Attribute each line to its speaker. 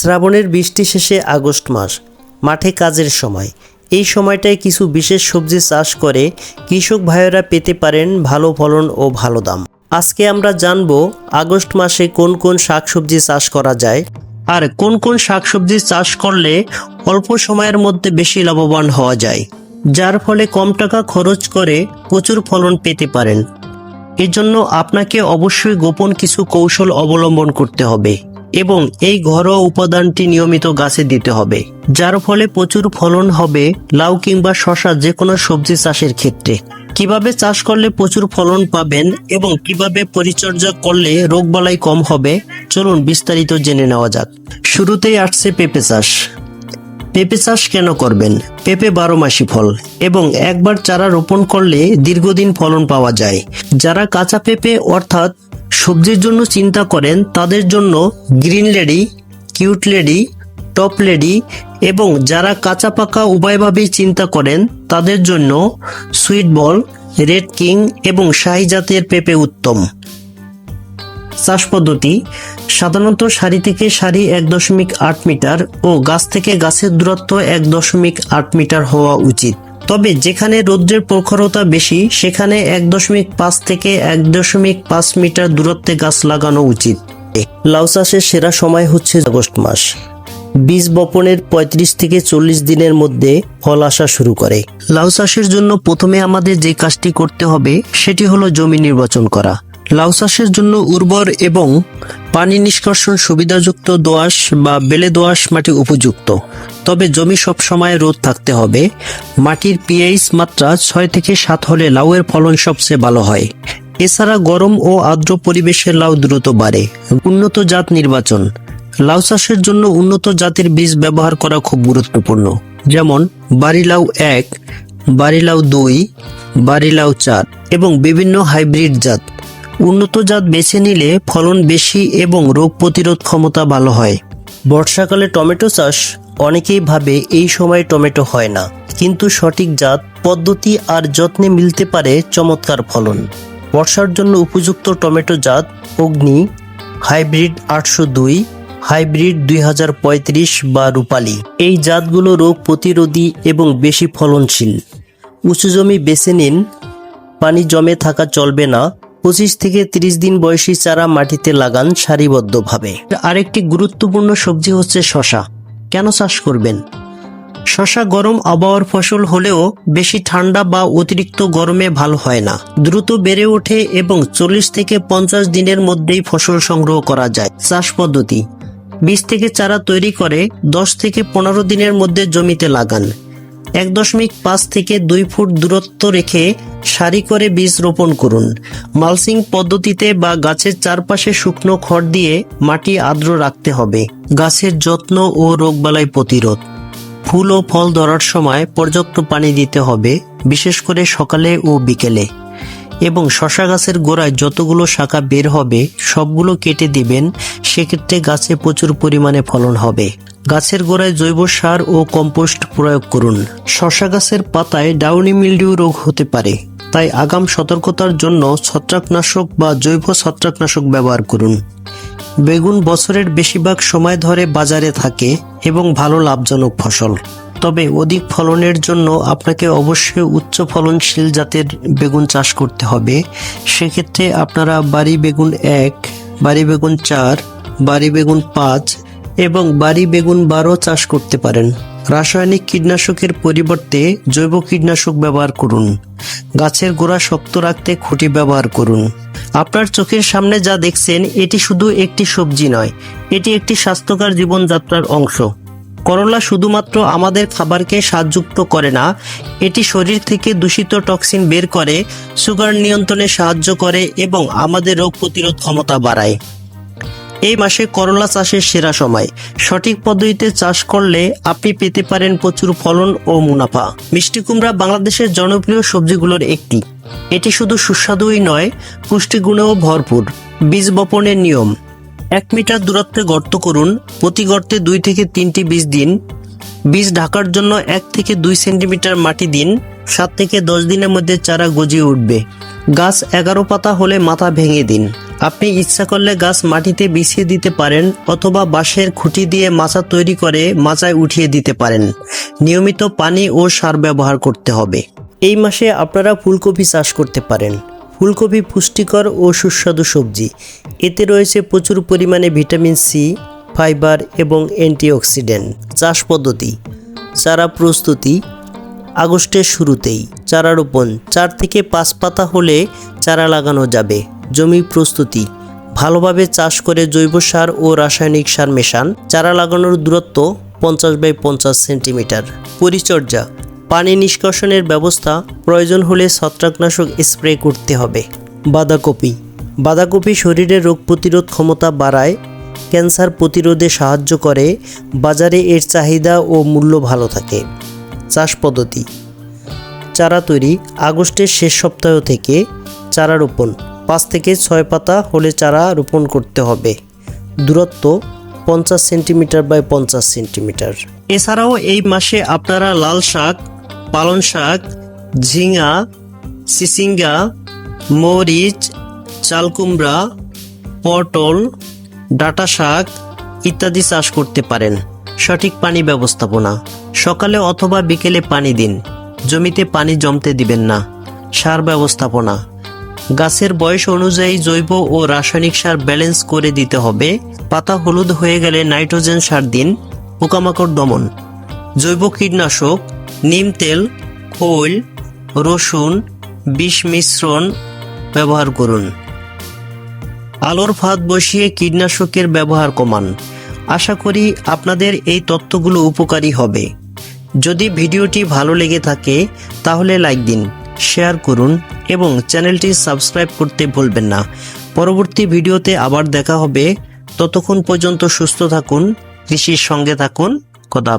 Speaker 1: শ্রাবণের বৃষ্টি শেষে আগস্ট মাস, মাঠে কাজের সময়। এই সময়টায় কিছু বিশেষ সবজি চাষ করে কৃষক ভাইয়েরা পেতে পারেন ভালো ফলন ও ভালো দাম। আজকে আমরা জানব আগস্ট মাসে কোন কোন শাকসবজি চাষ করা যায় আর কোন কোন শাকসবজি চাষ করলে অল্প সময়ের মধ্যে বেশি লাভবান হওয়া যায়, যার ফলে কম টাকা খরচ করে প্রচুর ফলন পেতে পারেন। এজন্য আপনাকে অবশ্যই গোপন কিছু কৌশল অবলম্বন করতে হবে। এবং এই ঘরোয়া উপাদানটি নিয়মিত গাছে দিতে হবে, যার ফলে প্রচুর ফলন হবে লাউ কিংবা শশা যে কোনো সবজি চাষের ক্ষেত্রে। কীভাবে চাষ করলে প্রচুর ফলন পাবেন এবং কীভাবে পরিচর্যা করলে রোগবালাই কম হবে, চলুন বিস্তারিত জেনে নেওয়া যাক। শুরুতেই আসছে পেঁপে চাষ। পেঁপে চাষ কেন করবেন? পেঁপে বারো মাসি ফল এবং একবার চারা রোপণ করলে দীর্ঘদিন ফলন পাওয়া যায়। যারা কাঁচা পেঁপে অর্থাৎ সবজির জন্য চিন্তা করেন, তাদের জন্য green lady, cute lady, top lady এবং যারা কাঁচা পাকা উভয়ভাবেই চিন্তা করেন, তাদের জন্য সুইট বল, রেড কিং এবং শাহি জাতের পেঁপে উত্তম। চাষ পদ্ধতি, সাধারণত সারি থেকে সারি এক দশমিক আট মিটার ও গাছ থেকে গাছের দূরত্ব এক দশমিক আট মিটার হওয়া উচিত। তবে যেখানে রৌদ্রের প্রখরতা বেশি, সেখানে এক দশমিক পাঁচ থেকে এক দশমিক পাঁচ মিটার দূরত্বে গাছ লাগানো উচিত। লাউ চাষের সেরা সময় হচ্ছে আগস্ট মাস। বীজ বপনের ৩৫ থেকে চল্লিশ দিনের মধ্যে ফল আসা শুরু করে। লাউ চাষের জন্য প্রথমে আমাদের যে কাজটি করতে হবে, সেটি হলো জমি নির্বাচন করা। লাউ চাষের জন্য উর্বর এবং পানি নিষ্কাশন সুবিধাযুক্ত দোআঁশ বা বেলে দোআঁশ মাটি উপযুক্ত। তবে জমি সবসময় রোদ থাকতে হবে। মাটির পিএইচ মাত্রা ছয় থেকে সাত হলে লাউয়ের ফলন সবচেয়ে ভালো হয়। এছাড়া গরম ও আর্দ্র পরিবেশে লাউ দ্রুত বাড়ে। উন্নত জাত নির্বাচন। লাউ চাষের জন্য উন্নত জাতের বীজ ব্যবহার করা খুব গুরুত্বপূর্ণ। যেমন বাড়িলাউ এক বাড়িলাউ দুই বাড়িলাউ চার এবং বিভিন্ন হাইব্রিড জাত। উন্নত জাত বেছে নিলে ফলন বেশি এবং রোগ প্রতিরোধ ক্ষমতা ভালো হয়। বর্ষাকালে টমেটো চাষ অনেকেই ভাবে এই সময় টমেটো হয় না। কিন্তু সঠিক জাত, পদ্ধতি আর যত্নে মিলতে পারে চমৎকার ফলন। বর্ষার জন্য উপযুক্ত টমেটো জাত অগ্নি, হাইব্রিড আটশো দুই, হাইব্রিড দুই হাজার পঁয়ত্রিশ বা রূপালী। এই জাতগুলো রোগ প্রতিরোধী এবং বেশি ফলনশীল। উঁচু জমি বেছে নিন, পানি জমে থাকা চলবে না পঁচিশ থেকে তিরিশ দিন বয়সী চারা মাটিতে লাগান সারিবদ্ধভাবে। আরেকটি গুরুত্বপূর্ণ সবজি হচ্ছে শশা। কেন চাষ করবেন? শশা গরম আবহাওয়ার ফসল হলেও বেশি ঠান্ডা বা অতিরিক্ত গরমে ভালো হয় না। দ্রুত বেড়ে ওঠে এবং চল্লিশ থেকে পঞ্চাশ দিনের মধ্যেই ফসল সংগ্রহ করা যায়। চাষ পদ্ধতি। বীজ থেকে চারা তৈরি করে দশ থেকে পনেরো দিনের মধ্যে জমিতে লাগান। এক দশমিক পাঁচ থেকে দুই ফুট দূরত্ব রেখে সারি করে বীজ রোপণ করুন। মালসিং পদ্ধতিতে বা গাছের চারপাশে শুকনো খড় দিয়ে মাটি আর্দ্র রাখতে হবে। গাছের যত্ন ও রোগবালাই প্রতিরোধ। ফুল ও ফল ধরার সময় পর্যাপ্ত পানি দিতে হবে, বিশেষ করে সকালে ও বিকেলে। এবং শশা গাছের গোড়ায় যতগুলো শাখা বের হবে, সবগুলো কেটে দিবেন, সেক্ষেত্রে গাছে প্রচুর পরিমাণে ফলন হবে। গাছের গোড়ায় জৈব সার ও কম্পোস্ট প্রয়োগ করুন। শশা গাছের পাতায় ডাউনি মিলডিউ রোগ হতে পারে। তাই আগাম সতর্কতার জন্য ছত্রাকনাশক বা জৈব ছত্রাকনাশক ব্যবহার করুন। বেগুন বছরের বেশিরভাগ সময় ধরে বাজারে থাকে এবং ভালো লাভজনক ফসল। তবে অধিক ফলনের জন্য আপনাকে অবশ্যই উচ্চ ফলনশীল জাতের বেগুন চাষ করতে হবে। সেক্ষেত্রে আপনারা বাড়ি বেগুন এক, বাড়ি বেগুন চার, বাড়ি বেগুন পাঁচ এবং বাড়ি বেগুন বারও চাষ করতে পারেন। রাসায়নিক কীটনাশকের পরিবর্তে জৈব কীটনাশক ব্যবহার করুন। গাছের গোড়া শক্ত রাখতে খুঁটি ব্যবহার করুন। আপনার চোখের সামনে যা দেখছেন, এটি শুধু একটি সবজি নয়, এটি একটি স্বাস্থ্যকর জীবনযাত্রার অংশ। করলা শুধুমাত্র আমাদের খাবারকে স্বাদযুক্ত করে না, এটি শরীর থেকে দূষিত টক্সিন বের করে, সুগার নিয়ন্ত্রণে সাহায্য করে এবং আমাদের রোগ প্রতিরোধ ক্ষমতা বাড়ায়। এই মাসে করলা চাষের সেরা সময়। সঠিক পদ্ধতিতে চাষ করলে আপনি পেতে পারেন প্রচুর ফলন ও মুনাফা। মিষ্টি কুমড়া বাংলাদেশের জনপ্রিয় সবজিগুলোর একটি। এটি শুধু সুস্বাদুই নয়, পুষ্টিগুণেও ভরপুর। বীজ বপনের নিয়ম। এক মিটার দূরত্বে গর্ত করুন। প্রতি গর্তে দুই থেকে তিনটি বীজ দিন। বীজ ঢাকার জন্য এক থেকে দুই সেন্টিমিটার মাটি দিন। সাত থেকে দশ দিনের মধ্যে চারা গজিয়ে উঠবে। গাছ এগারো পাতা হলে মাথা ভেঙে দিন। আপনি ইচ্ছা করলে গাছ মাটিতে বিছিয়ে দিতে পারেন অথবা বাঁশের খুঁটি দিয়ে মাচা তৈরি করে মাচায় উঠিয়ে দিতে পারেন। নিয়মিত পানি ও সার ব্যবহার করতে হবে। এই মাসে আপনারা ফুলকপি চাষ করতে পারেন। ফুলকপি পুষ্টিকর ও সুস্বাদু সবজি। এতে রয়েছে প্রচুর পরিমাণে ভিটামিন সি, ফাইবার এবং অ্যান্টিঅক্সিডেন্ট। চাষ পদ্ধতি। চারা প্রস্তুতি। আগস্টের শুরুতেই চারা রোপণ। চার থেকে পাঁচ পাতা হলে চারা লাগানো যাবে। জমি প্রস্তুতি। ভালোভাবে চাষ করে জৈব সার ও রাসায়নিক সার মেশান। চারা লাগানোর দূরত্ব পঞ্চাশ বাই পঞ্চাশ সেন্টিমিটার। পরিচর্যা। পানি নিষ্কাশনের ব্যবস্থা। প্রয়োজন হলে ছত্রাকনাশক স্প্রে করতে হবে। বাঁধাকপি। বাঁধাকপি শরীরের রোগ প্রতিরোধ ক্ষমতা বাড়ায়। ক্যান্সার প্রতিরোধে সাহায্য করে। বাজারে এর চাহিদা ও মূল্য ভালো থাকে। চাষ পদ্ধতি। চারা তৈরি আগস্টের শেষ সপ্তাহ থেকে চারা রোপণ। পাঁচ থেকে ছয় পাতা হলে চারা রোপণ করতে হবে। দূরত্ব পঞ্চাশ সেন্টিমিটার বাই পঞ্চাশ সেন্টিমিটার। এছাড়াও এই মাসে আপনারা লাল শাক, পালং শাক, ঝিঙা, সিসিঙ্গা, মরিচ, চালকুমড়া, পটল, ডাটা শাক ইত্যাদি চাষ করতে পারেন। সঠিক পানি ব্যবস্থাপনা। সকালে অথবা বিকেলে পানি দিন। জমিতে পানি জমতে দিবেন না। সার ব্যবস্থাপনা। গাছের বয়স অনুযায়ী জৈব ও রাসায়নিক সার ব্যালেন্স করে দিতে হবে। পাতা হলুদ হয়ে গেলে নাইট্রোজেন সার দিন। পোকামাকড় দমন। জৈব কীটনাশক, নিম তেল, খোল, রসুন, বিষ মিশ্রণ ব্যবহার করুন। আলোর ফাঁদ বসিয়ে কীটনাশকের ব্যবহার কমান। আশা করি আপনাদের এই তথ্যগুলো উপকারী হবে। যদি ভিডিওটি ভালো লেগে থাকে, তাহলে লাইক দিন। শেয়ার করুন এবং চ্যানেলটি সাবস্ক্রাইব করতে ভুলবেন না। পরবর্তী ভিডিওতে আবার দেখা হবে। ততক্ষণ পর্যন্ত সুস্থ থাকুন, কৃষির সঙ্গে থাকুন। খোদা